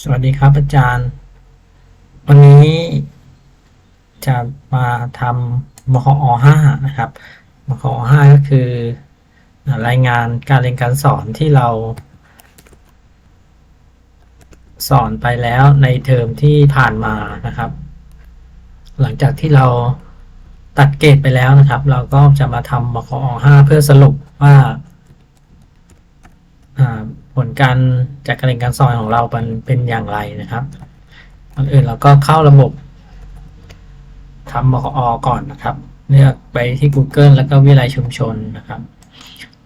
สวัสดีครับอาจารย์ วันนี้จะมาทำมคอห้านะครับมคอห้าก็คือ รายงานการเรียนการสอนที่เรา สอนไปแล้วในเทอมที่ผ่านมานะครับ หลังจากที่เราตัดเกรดไปแล้วนะครับ เราก็จะมาทำมคอห้าเพื่อสรุปว่า ผลการจากการเรียนการสอนของเราเป็นเป็นอย่างไรนะครับก่อนอื่นเราก็เข้าระบบทำมคอก่อนนะครับ เลือกไปที่ Google แล้วก็วิทยาลัยชุมชนนะครับ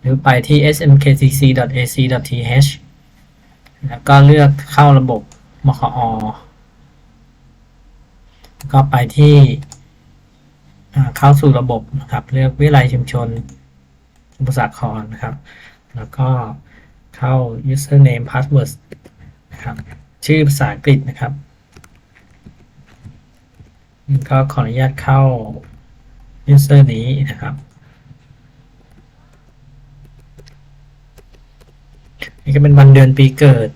หรือไปที่ smktc.ac.th แล้วก็เลือกเข้าระบบมคอก็ไปที่เข้าสู่ระบบนะครับ เลือกวิทยาลัยชุมชนสมุทรสาครนะครับ แล้วก็ เข้า username password นะครับ ชื่อภาษาอังกฤษนะครับก็ขออนุญาตเข้า user นี้นะครับ นี่ก็เป็นวันเดือนปีเกิด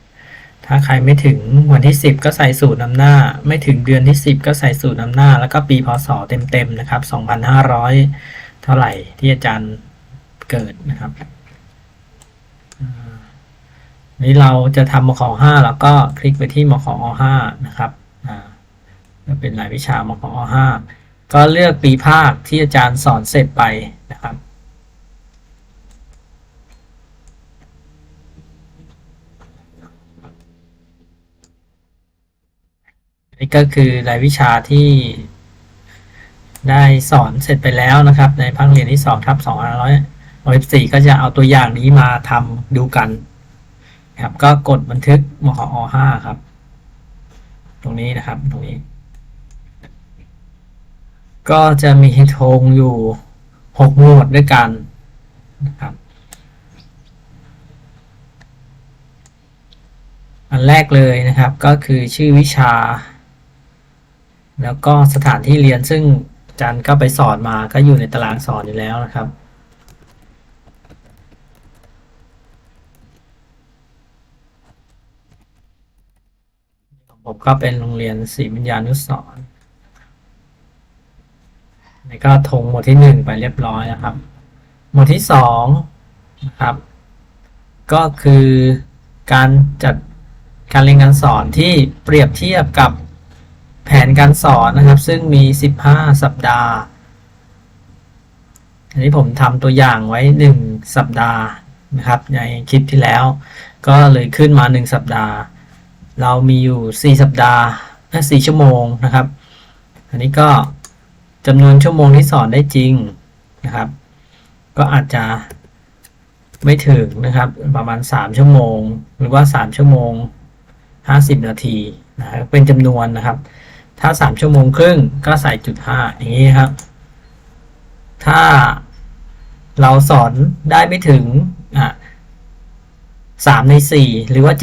ถ้าใครไม่ถึงวันที่ 10 ก็ใส่สูตรนำหน้า ไม่ถึงเดือนที่ 10 ก็ใส่สูตรนำหน้า แล้วก็ปีพศเต็มๆนะครับ 2,500 เท่าไหร่ที่อาจารย์เกิดนะครับ นี้เราจะทำมขห้าแล้วก็คลิกไปที่มขห้านะครับอ่าก็เป็นรายวิชามขห้าก็เลือกปีภาคที่อาจารย์สอนเสร็จไปนะครับนี่ก็คือรายวิชาที่ได้สอนเสร็จไปแล้วนะครับ ในภาคเรียนที่สองทับสองร้อยสี่ก็จะเอาตัวอย่างนี้มาทำดูกัน ครับก็กดบันทึกมขอห้าครับ ตรงนี้นะครับตรงนี้ ก็จะมีธงอยู่หกหมวดด้วยกันนะครับ อันแรกเลยนะครับก็คือชื่อวิชา แล้วก็สถานที่เรียนซึ่งอาจารย์ก็ไปสอนมาก็อยู่ในตารางสอนอยู่แล้วนะครับ ผมก็เป็นโรงเรียนศรีวิญญานุสรณ์นี่ก็ทงหมวดที่หนึ่งไปเรียบร้อยนะครับ หมวดที่สองนะครับ ก็คือการจัดการเรียนการสอนที่เปรียบเทียบกับแผนการสอนนะครับ ซึ่งมี 15 สัปดาห์อันนี้ผมทำตัวอย่างไว้ 1 สัปดาห์นะครับ ในคลิปที่แล้ว ก็เลยขึ้นมา 1 สัปดาห์ เรามีอยู่ 4 สัปดาห์และ4ชั่วโมงนะครับ อันนี้ก็จำนวนชั่วโมงที่สอนได้จริงนะครับ ก็อาจจะไม่ถึงนะครับ ประมาณ 3 ชั่วโมง หรือว่า 3 ชั่วโมง 50 นาทีนะครับเป็นจำนวนนะครับ ถ้า 3 ชั่วโมงครึ่งก็ใส่จุด5อย่างนี้ครับ ถ้าเราสอนได้ไม่ถึงอะ 3 ใน 4 หรือว่า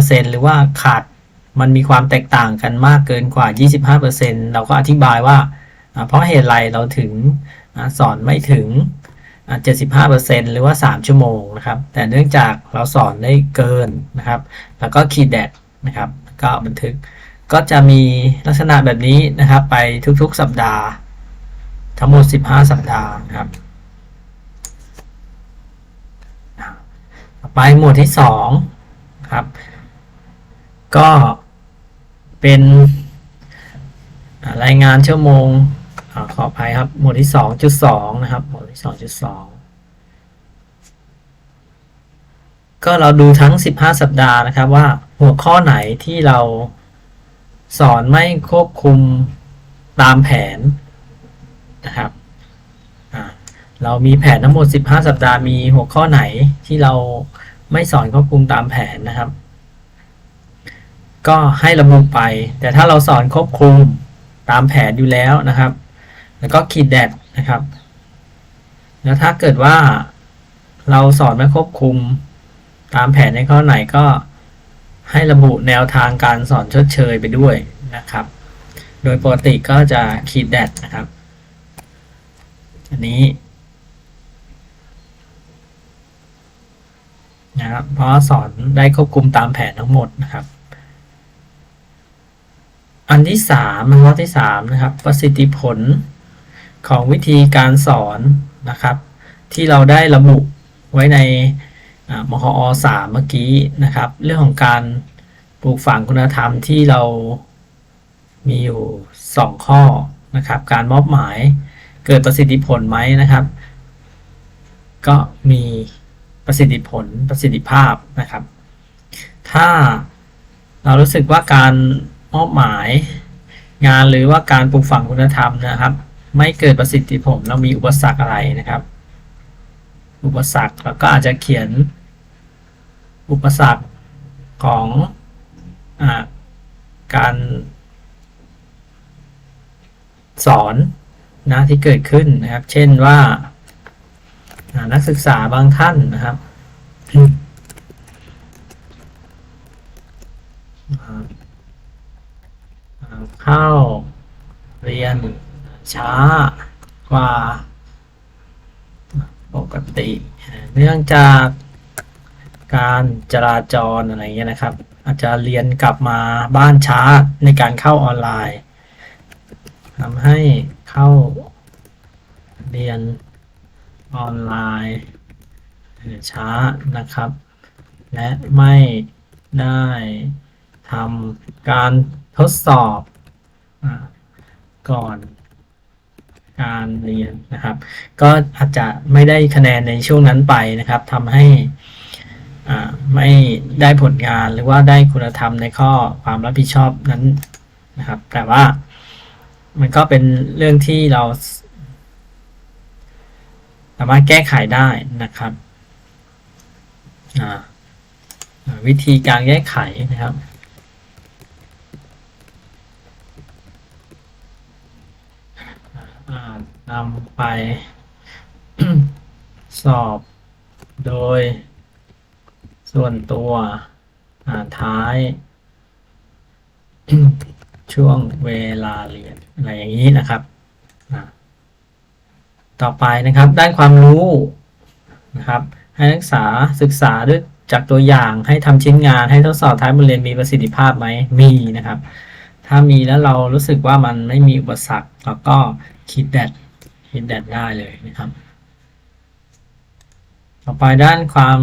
75%หรือว่าขาดมันมีความแตกต่างกันมากเกินกว่า 25%เราก็อธิบายว่า เพราะเหตุไรเราถึงสอนไม่ถึงอะ75%หรือว่า 3 ชั่วโมงนะครับ แต่เนื่องจากเราสอนได้เกินนะครับ แล้วก็ขีดแดดนะครับ ก็บันทึก ก็จะมีลักษณะแบบนี้นะครับ ไปทุกๆสัปดาห์ ทั้งหมด 15 สัปดาห์นะครับต่อ ไปหมวดที่2ครับ ก็เป็นรายงานชั่วโมงอขออภัยครับ หมวดที่ 2.2 นะครับ หมวดที่ 2.2 ก็เราดูทั้ง 15 สัปดาห์นะครับว่าหัวข้อไหนที่เราสอนไม่ควบคุมตามแผนนะครับเรามีแผนทั้งหมด 15 สัปดาห์มีหัวข้อไหนที่เรา ไม่สอนควบคุมตามแผนนะครับ ก็ให้ระบุไป แต่ถ้าเราสอนควบคุมตามแผนอยู่แล้วนะครับ แล้วก็ขีดแดดนะครับ แล้วถ้าเกิดว่าเราสอนไม่ควบคุมตามแผนในข้อไหนก็ให้ระบุแนวทางการสอนชดเชยไปด้วยนะครับ โดยปกติก็จะขีดแดดนะครับ อันนี้ นะครับเพราะสอนได้ควบคุมตามแผนทั้งหมดนะครับ อันที่สามข้อที่สามนะครับ ประสิทธิผลของวิธีการสอนนะครับ ที่เราได้ระบุไว้ในมคอสามเมื่อกี้นะครับ เรื่องของการปลูกฝังคุณธรรมที่เรามีอยู่สองข้อนะครับ การมอบหมายเกิดประสิทธิผลไหมนะครับ ก็มี ประสิทธิผลประสิทธิภาพนะครับ ถ้าเรารู้สึกว่าการมอบหมายงานหรือว่าการปลูกฝังคุณธรรมนะครับ ไม่เกิดประสิทธิผลเรามีอุปสรรคอะไรนะครับ อุปสรรคเราก็อาจจะเขียนอุปสรรคของอการสอนนะที่เกิดขึ้นนะครับ เช่นว่า นักศึกษาบางท่านนะครับเข้าเรียนช้ากว่าปกติ เนื่องจากการจราจรอะไรเงี้ยนะครับ อาจจะเรียนกลับมาบ้านช้าในการเข้าออนไลน์ทำให้เข้าเรียน ออนไลน์ช้านะครับ และไม่ได้ทำการทดสอบอก่อนการเรียนนะครับ ก็อาจจะไม่ได้คะแนนในช่วงนั้นไปนะครับทำให้ไม่ได้ผลงานหรือว่าได้คุณธรรมในข้อความรับผิดชอบนั้นนะครับ แต่ว่ามันก็เป็นเรื่องที่เราามารถแก้ไขได้นะครับวิธีการแก้ไขนะครับนำไปสอบโดยส่วนตัวท้าย ช่วงเวลาเรียนอะไรอย่างนี้นะครับ ต่อไปนะครับ ด้านความรู้นะครับ ให้นักศึกษาศึกษาด้วยจากตัวอย่างให้ทำชิ้นงานให้ทดสอบท้ายบทเรียนมีประสิทธิภาพไหมมีนะครับ ถ้ามีแล้วเรารู้สึกว่ามันไม่มีอุปสรรคเราก็คิดแดดคิดแดดได้เลยนะครับ ต่อไปด้านความ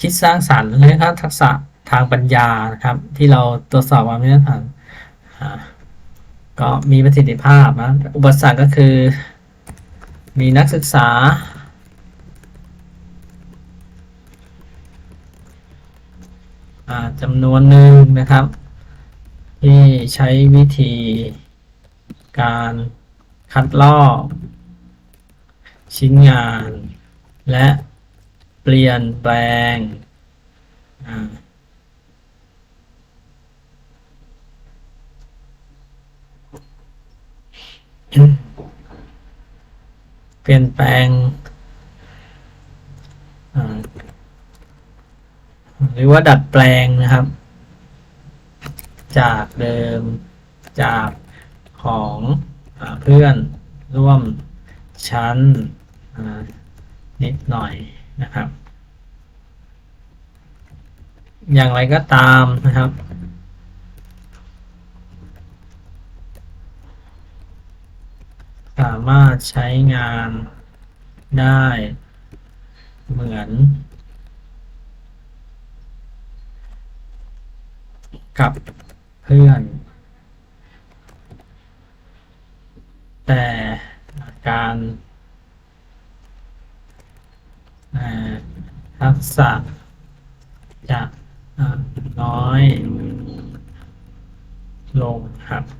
คิดสร้างสรรค์และก็ทักษะทางปัญญานะครับ ที่เราตรวจสอบความมีฐานอ่าก็มีประสิทธิภาพนะอุปสรรคก็คือ มีนักศึกษา จำนวนหนึ่งนะครับ ที่ใช้วิธีการคัดลอกชิ้นงาน และเปลี่ยนแปลงอ ปลี่ยนแปลง หรือว่าดัดแปลงนะครับ จากเดิมจากของอเพื่อนร่วมชั้นนิดหน่อยนะครับ อย่างไรก็ตามนะครับ สามารถใช้งานได้เหมือน กับเพื่อน แต่การทักษะจะน้อยลงครับ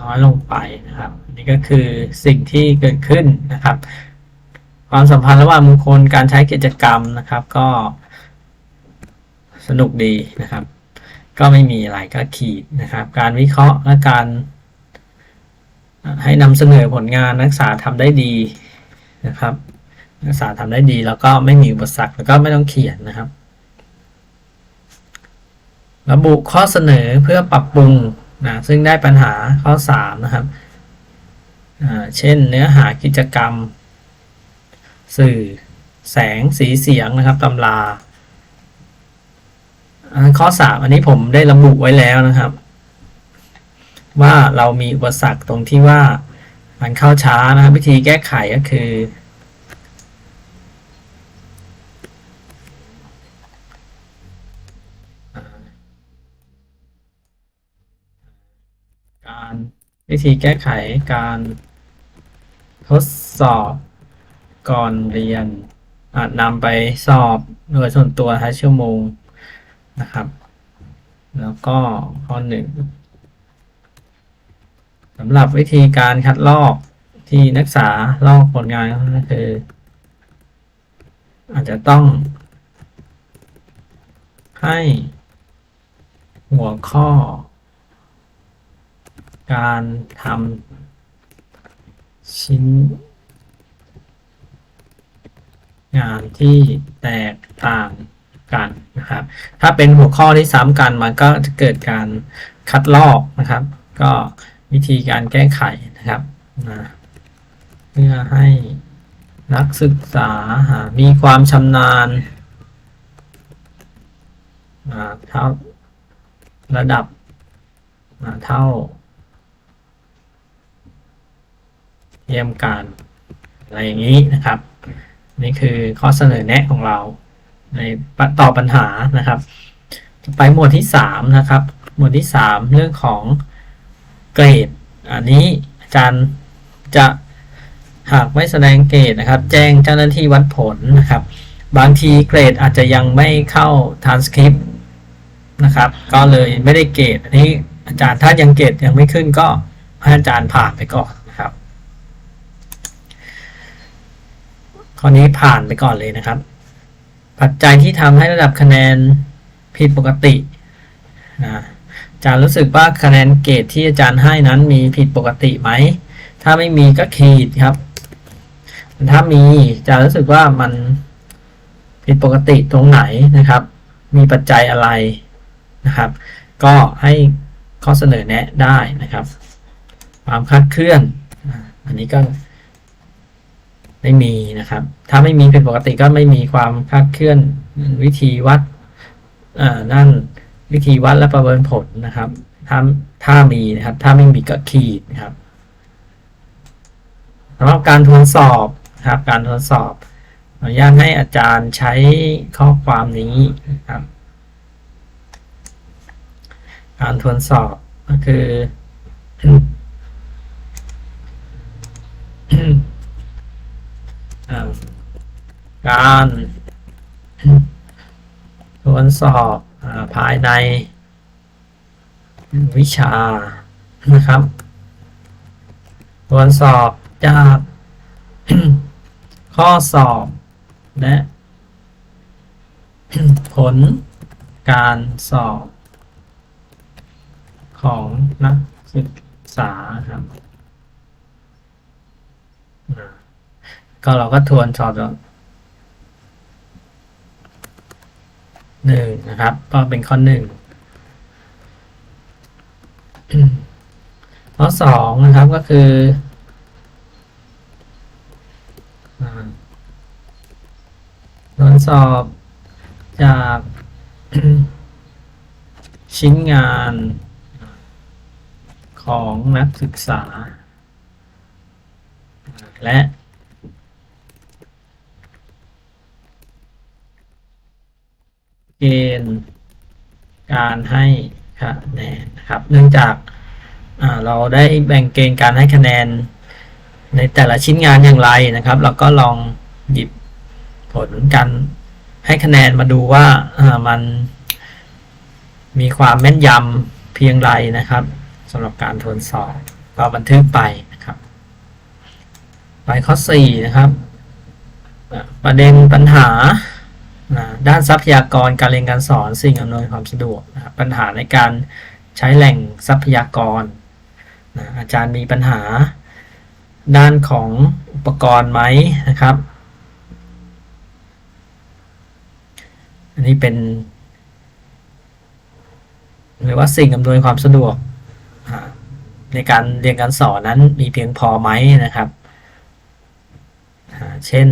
น้อยลงไปนะครับ นี่ก็คือสิ่งที่เกิดขึ้นนะครับ ความสัมพันธ์ระหว่างบุคลการใช้กิจกรรมนะครับ ก็สนุกดีนะครับ ก็ไม่มีอะไรก็ขีดนะครับ การวิเคราะห์และการ ให้นำเสนอผลงานนักศึกษาทำได้ดีนะครับ นักศึกษาทำได้ดีแล้วก็ไม่มีอุปสรรคแล้วก็ไม่ต้องเขียนนะครับ ระบุข้อเสนอเพื่อปรับปรุง นะซึ่งได้ปัญหาข้อ 3 นะครับ เช่นเนื้อหากิจกรรม สื่อแสงสีเสียงนะครับตำราข้อสามอันนี้ผมได้ระบุไว้แล้วนะครับ ว่าเรามีอุปสรรคตรงที่ว่ามันเข้าช้านะครับวิธีแก้ไขก็คือ การ วิธีแก้ไขการทดสอบก่อนเรียนอาจนำไปสอบโดยส่วนตัวท้ายชั่วโมงนะครับ แล้วก็ข้อหนึ่งสำหรับวิธีการคัดลอกที่นักศึกษาลอกผลงานก็คือ อาจจะต้อง ให้หัวข้อ การทำชิ้น งานที่แตกต่างกันนะครับ ถ้าเป็นหัวข้อที่ซ้ำกันมันก็จะเกิดการคัดลอกนะครับ ก็วิธีการแก้ไขนะครับนะเพื่อให้นักศึกษามีความชำนาญเท่าระดับเท่า เทียมกันอะไรอย่างนี้นะครับ นี่คือข้อเสนอแนะของเรา ในตอบปัญหานะครับไปหมวดที่สามนะครับ หมวดที่สามเรื่องของเกรด อันนี้อาจารย์จะหากไม่แสดงเกรดนะครับ แจ้งเจ้าหน้าที่วัดผลนะครับ บางทีเกรดอาจจะยังไม่เข้า transcript นะครับ ก็เลยไม่ได้เกรด อันนี้อาจารย์ถ้ายังเกรดยังไม่ขึ้นก็ให้อาจารย์ผ่านไปก่อนนะครับ ข้อนี้ผ่านไปก่อนเลยนะครับ ปัจจัยที่ทำให้ระดับคะแนนผิดปกตินะอาจารย์รู้สึกว่าคะแนนเกรดที่อาจารย์ให้นั้นมีผิดปกติไหม ถ้าไม่มีก็ขีดครับ ถ้ามีอาจารย์รู้สึกว่ามันผิดปกติตรงไหนนะครับ มีปัจจัยอะไรนะครับ ก็ให้ข้อเสนอแนะได้นะครับ ความคลาดเคลื่อน อันนี้ก็ ไม่มีนะครับ ถ้าไม่มีเป็นปกติก็ไม่มีความคลาดเคลื่อน วิธีวัดนั่นวิธีวัดและประเมินผลนะครับ ถ้าถ้ามีนะครับ ถ้าไม่มีก็ขีดนะครับสำหรับการทวนสอบนะครับ การทวนสอบอนุญาตให้อาจารย์ใช้ข้อความนี้นะครับ การทวนสอบก็คือา การทวนสอบอภายในวิชานะครับทวนสอบจากข้อสอบและผลการสอบของนักศึกษาครับ ก็เราก็ทวนสอบแล้ว หนึ่งนะครับ ก็เป็นข้อหนึ่งข้อสองนะครับก็คืออ่าทวนสอบจากชิ้นงานของนักศึกษา และ เกณฑ์การให้คะแนนนะครับ เนื่องจากเราได้แบ่งเกณฑ์การให้คะแนนในแต่ละชิ้นงานอย่างไรนะครับ เราก็ลองหยิบผลการให้คะแนนมาดูว่ามันมีความแม่นยำเพียงไรนะครับสำหรับการทวนสอบก็บันทึกไปนะครับ ไปข้อ 4 นะครับ ประเด็นปัญหา ด้านทรัพยากรการเรียนการสอนสิ่งอำนวยความสะดวกนะปัญหาในการใช้แหล่งทรัพยากรนะอาจารย์มีปัญหา ด้านของอุปกรณ์ไหมนะครับ อันนี้เป็นหรือว่าสิ่งอำนวยความสะดวกในการเรียนการสอนนั้นมีเพียงพอไหมนะครับ เช่น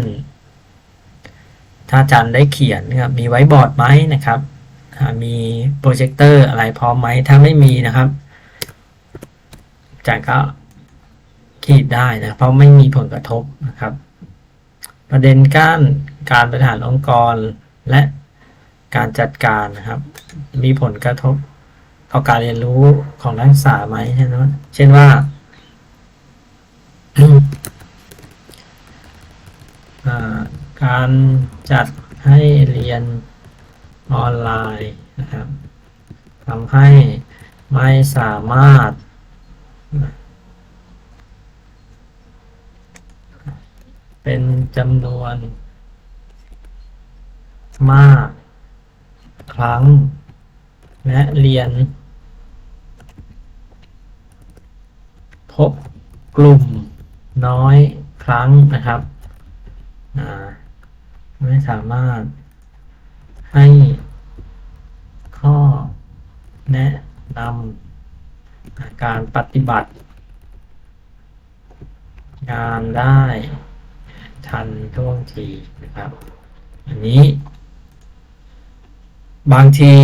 ถ้าอาจารย์ได้เขียนนะครับมีไว้บอร์ดไหมนะครับ มีโปรเจคเตอร์อะไรพร้อมไหมถ้าไม่มีนะครับอาจารย์ก็ขีดได้นะเพราะไม่มีผลกระทบนะครับ ประเด็นการการบริหารองค์กรและการจัดการนะครับ มีผลกระทบต่อการเรียนรู้ของนักศึกษาไหมเช่นว่าเช่นว่าอ่า การจัดให้เรียนออนไลน์นะครับทำให้ไม่สามารถเป็นจำนวนมาก ครั้ง และเรียน พบกลุ่มน้อยครั้งนะครับอ่า ไม่สามารถให้ข้อแนะนำการปฏิบัติงานได้ทันท่วงทีนะครับ อันนี้ บางที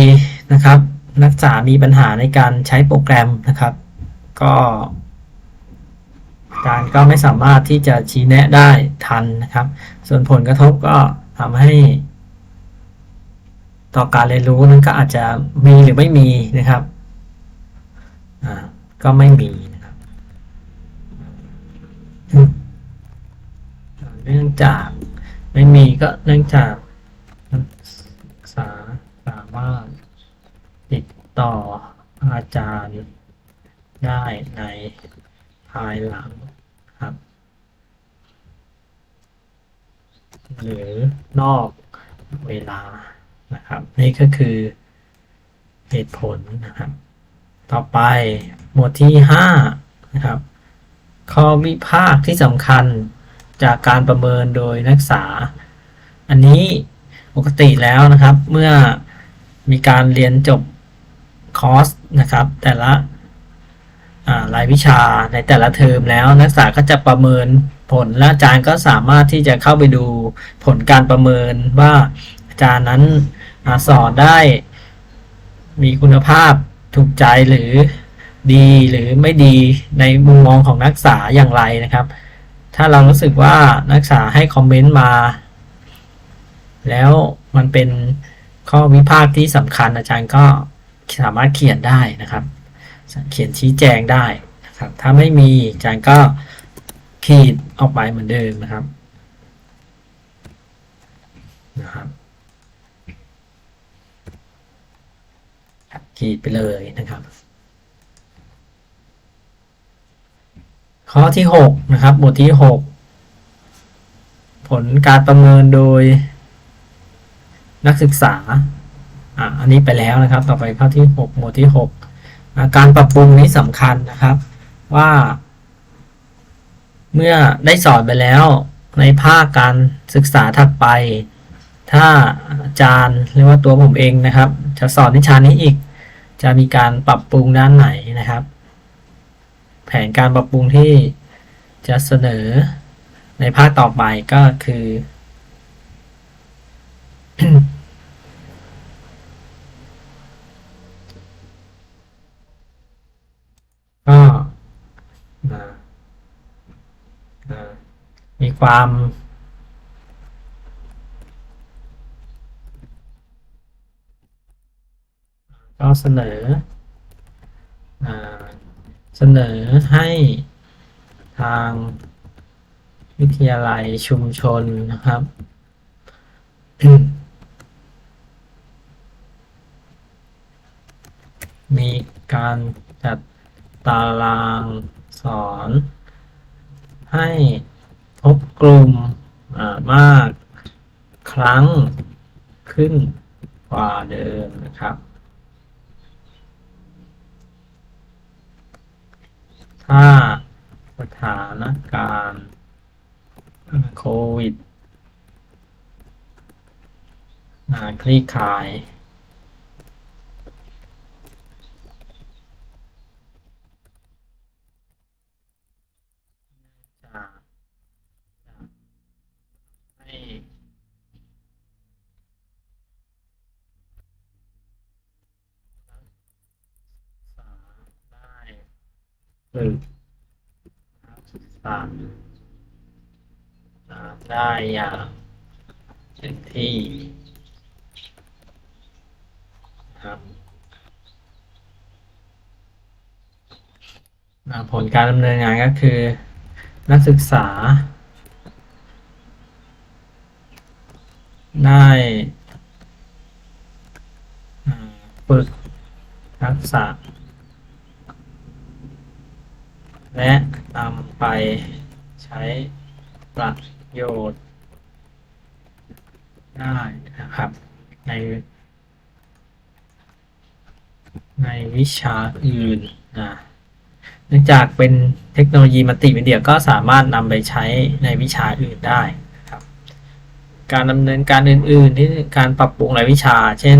นะครับ นักศึกษามีปัญหาในการใช้โปรแกรมนะครับ ก็อารก็ไม่สามารถที่จะชี้แนะได้ทันนะครับ ส่วนผลกระทบก็ ทำให้ ต่อการเรียนรู้นั้นก็อาจจะมีหรือไม่มีนะครับอ่าก็ไม่มีนะครับเนื่องจากไม่มีก็เนื่องจากนักศึกษาสามารถติดต่ออาจารย์ได้ในภายหลังครับ หรือนอกเวลานะครับ นี่ก็คือเหตุผลนะครับ ต่อไปหมวดที่5นะครับข้อวิพากษ์ที่สำคัญจากการประเมินโดยนักศึกษา อันนี้ปกติแล้วนะครับ เมื่อมีการเรียนจบคอร์สนะครับ แต่ละรายวิชาในแต่ละเทอมแล้วนักศึกษาก็จะประเมิน ผลและอาจารย์ก็สามารถที่จะเข้าไปดูผลการประเมินว่าอาจารย์นั้นอสอนได้มีคุณภาพถูกใจหรือดีหรือไม่ดีในมุมมองของนักศึกษาอย่างไรนะครับ ถ้าเรารู้สึกว่านักศึกษาให้คอมเมนต์มา แล้วมันเป็นข้อวิพากษ์ที่สำคัญอาจารย์ก็สามารถเขียนได้นะครับ เขียนชี้แจงได้นะครับ ถ้าไม่มีอาจารย์ก็ขีด ออกไปเหมือนเดิมนะครับนะครับขีดไปเลยนะครับ ข้อที่หกนะครับ บทที่หกผลการประเมินโดย นักศึกษาอะอันนี้ไปแล้วนะครับ ต่อไปข้อที่หกหมวดที่หกการปรับปรุงนี้สำคัญนะครับ ว่า เมื่อได้สอนไปแล้วในภาคการศึกษาถัดไป ถ้าอาจารย์หรือว่าตัวผมเองนะครับ จะสอนวิชานี้อีก จะมีการปรับปรุงด้านไหนนะครับ แผนการปรับปรุงที่จะเสนอในภาคต่อไปก็คือ ก็นะนะ มีความ ก็เสนออเสนอให้ทางวิทยาลัยชุมชนนะครับมีการจัดตารางสอนให้ กลุ่มมากครั้งขึ้นกว่าเดิมนะครับ ถ้าสถานการณ์โควิดคลี่คลาย จะจะให้ ฝึกนักศึกษาได้อย่างเต็มที่ครับผลการดำเนินงานก็คือ นักศึกษา ได้ฝึกทักษะ และนำไปใช้ประโยชน์ ได้นะครับ ใน ในวิชาอื่นนะเนื่องจากเป็นเทคโนโลยีมัลติมีเดียก็สามารถนำไปใช้ในวิชาอื่นได้นะครับ การดำเนินการอื่นๆที่การปรับปรุงรายวิชา เช่น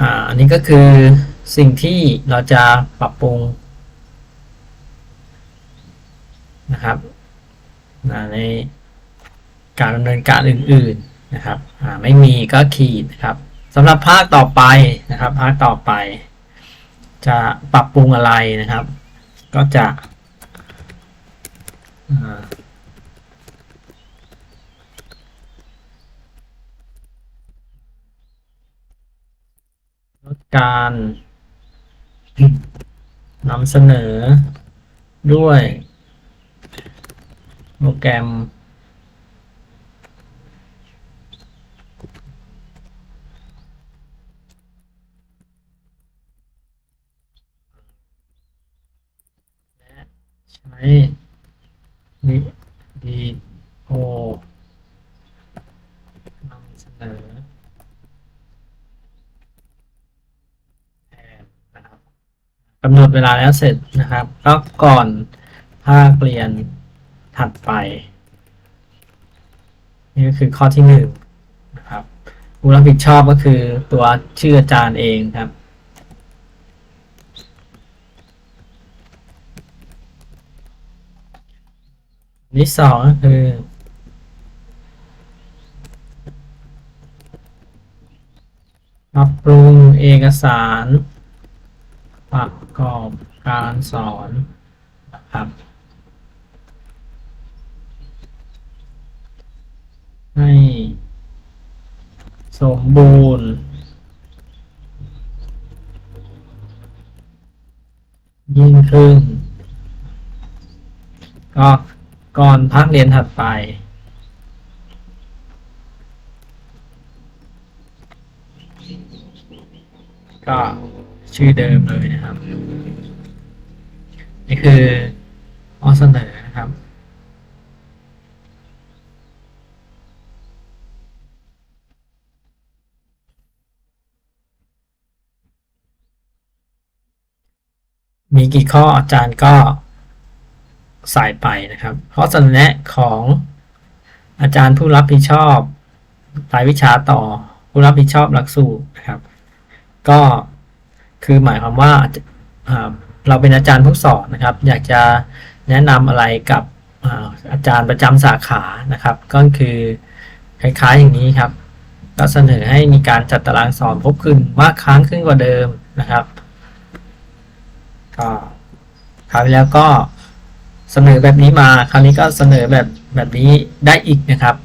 อ่าอันนี้ก็คือ สิ่งที่เราจะปรับปรุงนะครับในการดำเนินการอื่น ๆนะครับไม่มีก็ขีดนะครับสำหรับภาคต่อไปนะครับ ภาคต่อไป จะปรับปรุงอะไรนะครับ ก็จะลดการ นำเสนอด้วยโปรแกรม และใช้วิดีโอนำเสนอแทนนะครับ กำหนดเวลาแล้วเสร็จนะครับ ก็ก่อนภาคเรียนถัดไป นี่ก็คือข้อที่หนึ่งนะครับผู้รับผิดชอบก็คือตัวชื่ออาจารย์เองครับนที่สองก็คือ ปรับปรุงเอกสาร อบการสอนนะครับ ให้ สมบูรณ์ ยิ่งขึ้น ก็ก่อนพักเรียนถัดไปก็ชื่อเดิมเลยนะครับ นี่คือข้อเสนอนะครับ มีกี่ข้ออาจารย์ก็ใส่ไปนะครับข้อเสนอแนะของอาจารย์ผู้รับผิดชอบรายวิชาต่อผู้รับผิดชอบหลักสูตรนะครับ ก็คือหมายความว่าอ่า เราเป็นอาจารย์ผู้สอนนะครับ อยากจะแนะนำอะไรกับอาจารย์ประจำสาขานะครับ ก็คือคล้ายๆอย่างนี้ครับ ก็เสนอให้มีการจัดตารางสอนพบขึ้นมากครั้งขึ้นกว่าเดิมนะครับก็คราวที่แล้วก็เสนอแบบนี้มา คราวนี้ก็เสนอแบบแบบนี้ได้อีกนะครับ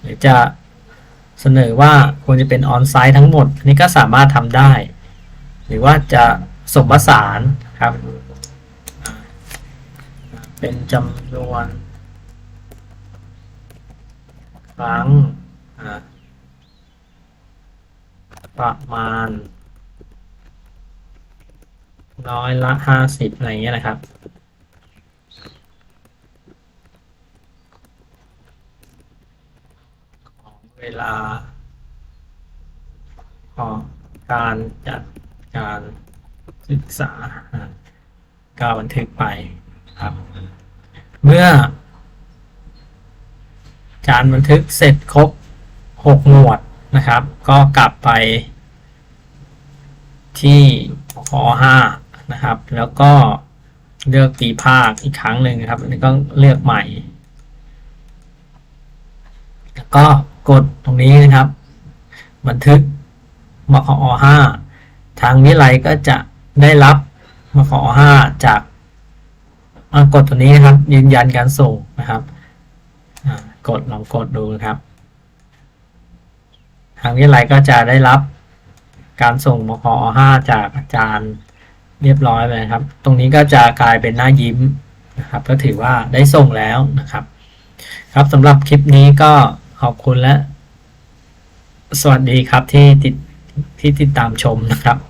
หรือจะเสนอว่าควรจะเป็นออนไซต์ทั้งหมด อันนี้ก็สามารถทำได้ หรือว่าจะ สมประสานครับ เป็นจำนวนครั้งประมาณร้อยละห้าสิบอะไรเงี้ยนะครับของเวลาของการจัดการ ศึกษาอะก็บันทึกไปครับ เมื่อ การบันทึกเสร็จครบหกหมวดนะครับ ก็กลับไปที่ขอห้านะครับ แล้วก็เลือกปีภาคอีกครั้งหนึ่งนะครับ อันนี้ก็เลือกใหม่ แล้วก็กดตรงนี้นะครับ บันทึกมขอห้าทางวิไลก็จะ ได้รับมาขอห้าจากอ่ากดตัวนี้นะครับ ยืนยันการส่งนะครับกดลองกดดูนะครับ ทางวิไลก็จะได้รับการส่งมขอห้าจากอาจารย์เรียบร้อยเลยครับ ตรงนี้ก็จะกลายเป็นหน้ายิ้มนะครับ ก็ถือว่าได้ส่งแล้วนะครับ ครับสำหรับคลิปนี้ก็ขอบคุณและ สวัสดีครับที่ติดที่ติดตามชมนะครับ